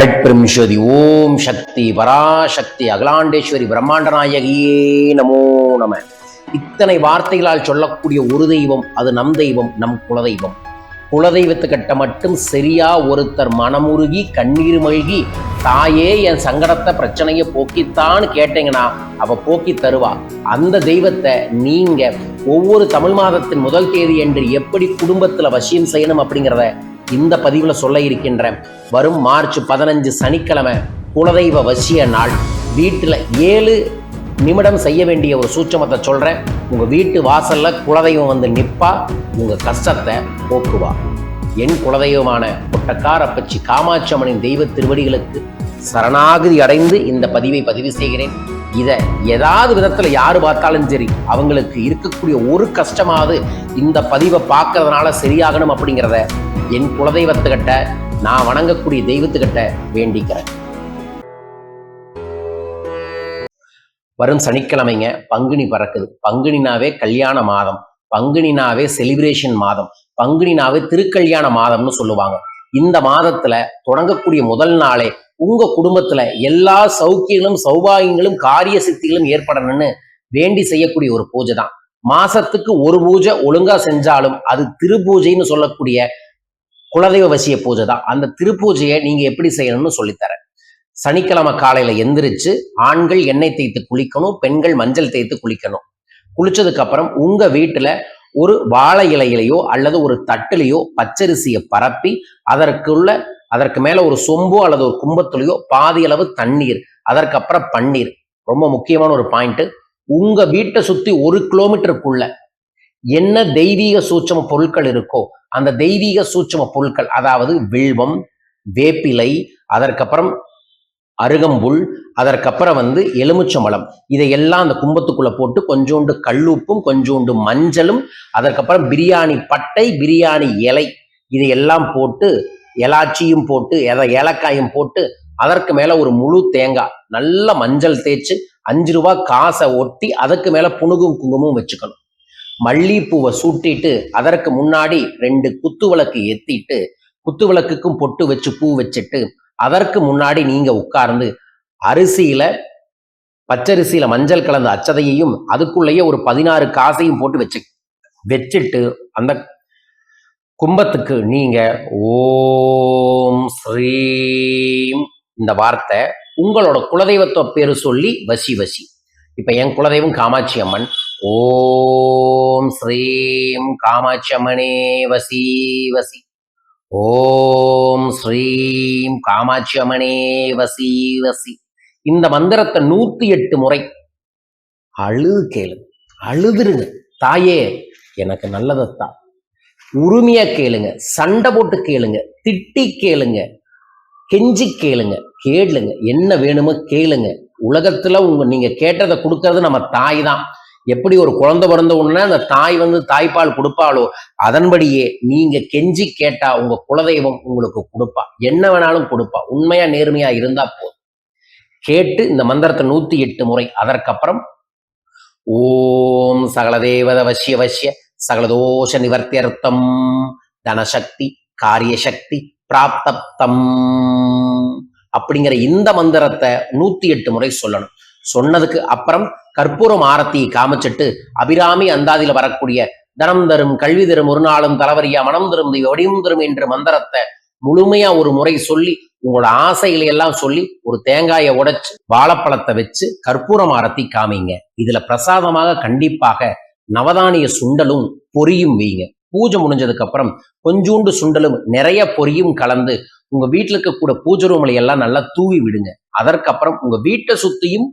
ஸ்வதி ஓம் சக்தி பராசக்தி அகிலாண்டேஸ்வரி பிரம்மாண்ட நாயகியே நமோ நம. இத்தனை வார்த்தைகளால் சொல்லக்கூடிய ஒரு தெய்வம் அது நம் தெய்வம் நம் குலதெய்வம். குலதெய்வத்துக்கிட்ட மட்டும் சரியா ஒருத்தர் மனமுருகி கண்ணீர் மழ்கி தாயே என் சங்கடத்தை பிரச்சனையை போக்கித்தான்னு கேட்டீங்கன்னா அவ போக்கி தருவா. அந்த தெய்வத்தை நீங்க ஒவ்வொரு தமிழ் மாதத்தின் முதல் தேதி என்று எப்படி குடும்பத்துல வசியம் செய்யணும் அப்படிங்கிறத இந்த பதிவுல சொல்ல இருக்கின்றேன் வரும் மார்ச் பதினஞ்சு சனிக்கிழமை குலதெய்வ வசிய நாள். வீட்டில் ஏழு நிமிடம் செய்ய வேண்டிய ஒரு சூட்சமத்தை சொல்கிறேன் உங்கள் வீட்டு வாசலில் குலதெய்வம் வந்து நிற்பா உங்கள் கஷ்டத்தை போக்குவா. என் குலதெய்வமான கொட்டக்காரப்பச்சி காமாட்சி அம்மனின் தெய்வ திருவடிகளுக்கு சரணாகதி அடைந்து இந்த பதிவை பதிவு செய்கிறேன். இதை ஏதாவது விதத்தில் யார் பார்த்தாலும் சரி அவங்களுக்கு இருக்கக்கூடிய ஒரு கஷ்டமாவது இந்த பதிவை பார்க்கறதுனால சரியாகணும் அப்படிங்கிறத என் குலதெய்வத்துக்கிட்ட நான் வணங்கக்கூடிய தெய்வத்துக்கிட்ட வேண்டிக்கிறேன். வரும் சனிக்கிழமைங்க பங்குனி பறக்குது. பங்குனினாவே கல்யாண மாதம். பங்குனினாவே செலிப்ரேஷன் மாதம். பங்குனினாவே திருக்கல்யாண மாதம்னு சொல்லுவாங்க. இந்த மாதத்துல தொடங்கக்கூடிய முதல் நாளே உங்க குடும்பத்துல எல்லா சௌக்கியங்களும் சௌபாகியங்களும் காரிய சித்திகளும் ஏற்படணும்னு வேண்டி செய்யக்கூடிய ஒரு பூஜை தான். மாசத்துக்கு ஒரு பூஜை ஒழுங்கா செஞ்சாலும் அது திருபூஜைன்னு சொல்லக்கூடிய குலதெய்வ வசிய பூஜை தான். அந்த திருப்பூஜையை நீங்க எப்படி செய்யணும்னு சொல்லித்தரேன். சனிக்கிழமை காலையில எந்திரிச்சு ஆண்கள் எண்ணெய் தேய்த்து குளிக்கணும் பெண்கள் மஞ்சள் தேய்த்து குளிக்கணும். குளிச்சதுக்கு அப்புறம் உங்க வீட்டுல ஒரு வாழை இலையிலையோ அல்லது ஒரு தட்டுலையோ பச்சரிசியை பரப்பி அதற்குள்ள அதற்கு மேல ஒரு சொம்போ அல்லது ஒரு கும்பத்துலையோ பாதி அளவு தண்ணீர் அதற்கப்புறம் பன்னீர். ரொம்ப முக்கியமான ஒரு பாயிண்ட். உங்க வீட்டை சுத்தி ஒரு கிலோமீட்டருக்குள்ள என்ன தெய்வீக சூட்சம பொருட்கள் இருக்கோ அந்த தெய்வீக சூட்சம பொருட்கள் அதாவது வில்வம் வேப்பிலை அதற்கப்புறம் அருகம்புல் அதற்கப்புறம் வந்து எலுமிச்சம்பழம். இதையெல்லாம் அந்த கும்பத்துக்குள்ள போட்டு கொஞ்சோண்டு கல்லுப்பும் கொஞ்சோண்டு மஞ்சளும் அதற்கப்புறம் பிரியாணி பட்டை பிரியாணி இலை இதையெல்லாம் போட்டு எலாச்சியும் போட்டு எதை ஏலக்காயும் போட்டு அதற்கு மேல ஒரு முழு தேங்காய் நல்ல மஞ்சள் தேய்ச்சி அஞ்சு ரூபா காசை ஒட்டி அதுக்கு மேல புனுகும் குங்குமம் வச்சுக்கணும். மல்லிப்பூவை சூட்டிட்டு அதற்கு முன்னாடி ரெண்டு குத்து விளக்கு ஏத்திட்டு குத்து விளக்குக்கும் பொட்டு வச்சு பூ வச்சுட்டு அதற்கு முன்னாடி நீங்க உட்கார்ந்து அரிசியில பச்சரிசியில மஞ்சள் கலந்த அச்சதையையும் அதுக்குள்ளேயே ஒரு பதினாறு காசையும் போட்டு வச்சு வச்சுட்டு அந்த கும்பத்துக்கு நீங்க ஓம் ஸ்ரீம் இந்த வார்த்தை உங்களோட குலதெய்வத்தை பேரு சொல்லி வசி வசி. இப்ப என் குலதெய்வம் காமாட்சி அம்மன். ஓம் ஸ்ரீம் காமாட்சி அம்மனே வசி வசி. ஓம் ஸ்ரீம் காமாட்சி அம்மனே வசி வசி. இந்த மந்திரத்தை நூத்தி எட்டு முறை அழுது கேளுங்க அழுதுருங்க. தாயே எனக்கு நல்லதைத்தா உரிமையா கேளுங்க சண்டை போட்டு கேளுங்க திட்டி கேளுங்க கெஞ்சி கேளுங்க கேளுங்க. என்ன வேணுமோ கேளுங்க. உலகத்துல உங்க நீங்க கேட்டதை கொடுக்கறது நம்ம தாய் தான். எப்படி ஒரு குழந்தை பிறந்த உடனே அந்த தாய் வந்து தாய்ப்பால் கொடுப்பாளோ அதன்படியே நீங்க கெஞ்சி கேட்டா உங்க குலதெய்வம் உங்களுக்கு கொடுப்பா. என்ன வேணாலும் கொடுப்பா. உண்மையா நேர்மையா இருந்தா போதும். கேட்டு இந்த மந்திரத்தை நூத்தி எட்டு முறை. அதற்கப்புறம் ஓம் சகல தேவத வசிய வசிய சகலதோஷ நிவர்த்தியர்த்தம் தனசக்தி காரியசக்தி பிராப்தப்தம். அப்படிங்கிற இந்த மந்திரத்தை நூத்தி எட்டு முறை சொல்லணும். சொன்னதுக்கு அப்புறம் கற்பூரம் ஆரத்தி காமிச்சிட்டு அபிராமி அந்தாதியில வரக்கூடிய தனம் தரும் கல்வி தரும் ஒரு நாளும் தலவரியா மனம் தரும் வடிவம் தரும் என்ற மந்திரத்தை முழுமையா ஒரு முறை சொல்லி உங்களோட ஆசைகளை எல்லாம் சொல்லி ஒரு தேங்காயை உடைச்சு வாழைப்பழத்தை வச்சு கற்பூரம் ஆரத்தி காமிங்க. இதுல பிரசாதமாக கண்டிப்பாக நவதானிய சுண்டலும் பொரியும் வைங்க. பூஜை முடிஞ்சதுக்கு அப்புறம் கொஞ்சூண்டு சுண்டலும் நிறைய பொரியும் கலந்து உங்க வீட்டில் இருக்கக்கூட பூஜை ரூம்ல எல்லாம் நல்லா தூவி விடுங்க. அதற்கப்புறம் உங்க வீட்டை சுத்தியும்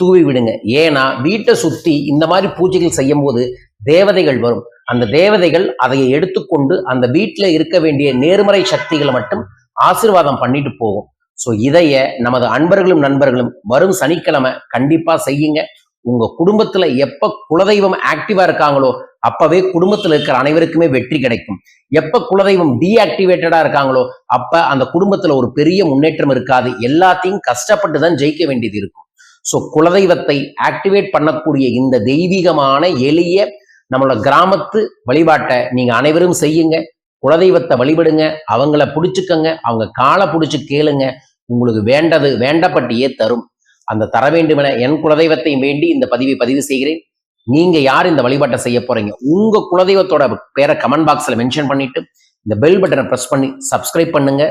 தூவி விடுங்க. ஏன்னா வீட்டை சுத்தி இந்த மாதிரி பூஜைகள் செய்யும் போது தேவதைகள் வரும். அந்த தேவதைகள் அதை எடுத்துக்கொண்டு அந்த வீட்டுல இருக்க வேண்டிய நேர்மறை சக்திகளை மட்டும் ஆசீர்வாதம் பண்ணிட்டு போகும். ஸோ இதைய நமது அன்பர்களும் நண்பர்களும் வரும் சனிக்கிழமை கண்டிப்பா செய்யுங்க. உங்க குடும்பத்துல எப்ப குலதெய்வம் ஆக்டிவா இருக்காங்களோ அப்பவே குடும்பத்துல இருக்கிற அனைவருக்குமே வெற்றி கிடைக்கும். எப்ப குலதெய்வம் டீஆக்டிவேட்டடா இருக்காங்களோ அப்ப அந்த குடும்பத்துல ஒரு பெரிய முன்னேற்றம் இருக்காது. எல்லாத்தையும் கஷ்டப்பட்டு தான் ஜெயிக்க வேண்டியது இருக்கும். ஸோ குலதெய்வத்தை ஆக்டிவேட் பண்ணக்கூடிய இந்த தெய்வீகமான எளிய நம்மளோட கிராமத்து வழிபாட்டை நீங்க அனைவரும் செய்யுங்க. குலதெய்வத்தை வழிபடுங்க. அவங்கள பிடிச்சிக்கங்க. அவங்க காலை பிடிச்சி கேளுங்க. உங்களுக்கு வேண்டது வேண்டப்பட்டியே தரும். அந்த தர வேண்டுமென என் குலதெய்வத்தை வேண்டி இந்த பதிவை பதிவு செய்கிறேன். நீங்க யார் இந்த வழிபாட்டை செய்ய போறீங்க? உங்க குலதெய்வத்தோட பேரை கமெண்ட் பாக்ஸ்ல மென்ஷன் பண்ணிட்டு இந்த பெல் பட்டனை பிரஸ் பண்ணி சப்ஸ்கிரைப் பண்ணுங்க.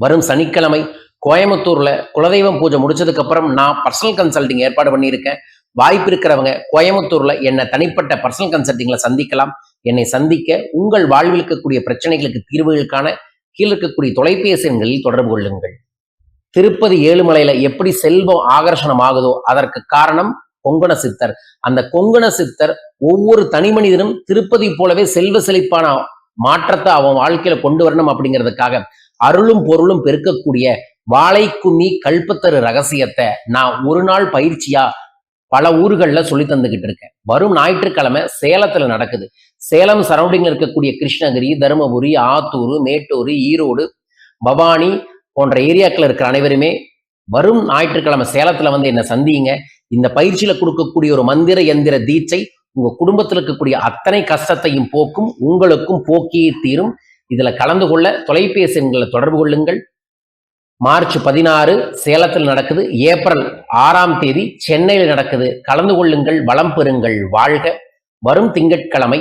வரும் சனிக்கிழமை கோயம்புத்தூரில் குலதெய்வம் பூஜை முடிச்சதுக்கு அப்புறம் நான் பர்சனல் கன்சல்டிங் ஏற்பாடு பண்ணியிருக்கேன். வாய்ப்பு இருக்கிறவங்க கோயம்புத்தூரில் என்னை தனிப்பட்ட பர்சனல் கன்சல்டிங்கில் சந்திக்கலாம். என்னை சந்திக்க உங்கள் வாழ்வில் இருக்கக்கூடிய பிரச்சனைகளுக்கு தீர்வுகளுக்கான கீழே இருக்கக்கூடிய தொலைபேசி எண்களில் தொடர்பு கொள்ளுங்கள். திருப்பதி ஏழுமலையில எப்படி செல்வம் ஆகர்ஷணம் ஆகுதோ அதற்கு காரணம் கொங்கண சித்தர். அந்த கொங்கண சித்தர் ஒவ்வொரு தனி மனிதனும் திருப்பதி போலவே செல்வ செழிப்பான மாற்றத்தை அவன் வாழ்க்கையில கொண்டு வரணும் அப்படிங்கிறதுக்காக அருளும் பொருளும் பெருக்கக்கூடிய வாழை கல்பத்தரு ரகசியத்தை நான் ஒரு நாள் பயிற்சியா பல ஊர்களில் சொல்லி தந்துகிட்டு இருக்கேன். வரும் ஞாயிற்றுக்கிழமை சேலத்துல நடக்குது. சேலம் சரௌண்டிங்ல இருக்கக்கூடிய கிருஷ்ணகிரி தருமபுரி ஆத்தூர் மேட்டூர் ஈரோடு பவானி போன்ற ஏரியாக்கள் இருக்கிற அனைவருமே வரும் ஞாயிற்றுக்கிழமை சேலத்துல வந்து என்ன சந்திங்க. இந்த பயிற்சியில கொடுக்கக்கூடிய ஒரு மந்திர எந்திர தீட்சை உங்க குடும்பத்தில் இருக்கக்கூடிய அத்தனை கஷ்டத்தையும் போக்கும் உங்களுக்கும் போக்கியே தீரும். இதுல கலந்து கொள்ள தொலைபேசி எண்களை தொடர்பு கொள்ளுங்கள். மார்ச் பதினாறு சேலத்தில் நடக்குது. ஏப்ரல் ஆறாம் தேதி சென்னையில் நடக்குது. கலந்து கொள்ளுங்கள் வளம் பெறுங்கள் வாழ்க. வரும் திங்கட்கிழமை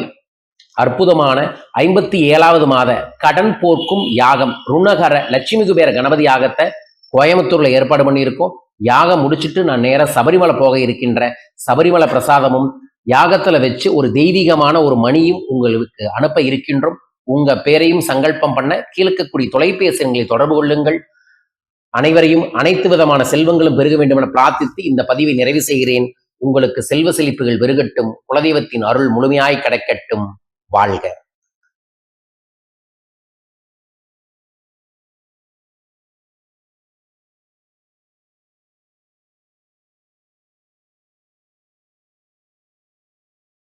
அற்புதமான ஐம்பத்தி ஏழாவது மாத கடன் போர்க்கும் யாகம். ருணகர லட்சுமி குபேர கணபதி யாகத்தை கோயம்புத்தூர்ல ஏற்பாடு பண்ணியிருக்கோம். யாகம் முடிச்சிட்டு நான் நேர சபரிமலை போக இருக்கின்ற சபரிமலை பிரசாதமும் யாகத்துல வச்சு ஒரு தெய்வீகமான ஒரு மணியும் உங்களுக்கு அனுப்ப இருக்கின்றோம். உங்க பேரையும் சங்கல்பம் பண்ண கீழ்க்கக்கூடிய தொலைபேசி எங்களை தொடர்பு கொள்ளுங்கள். அனைவரையும் அனைத்து விதமான செல்வங்களும் பெருக வேண்டும் என பிரார்த்தித்து இந்த பதிவை நிறைவு செய்கிறேன். உங்களுக்கு செல்வ செழிப்புகள் பெருகட்டும். குலதெய்வத்தின் அருள் முழுமையாய் கிடைக்கட்டும். வாழ்க.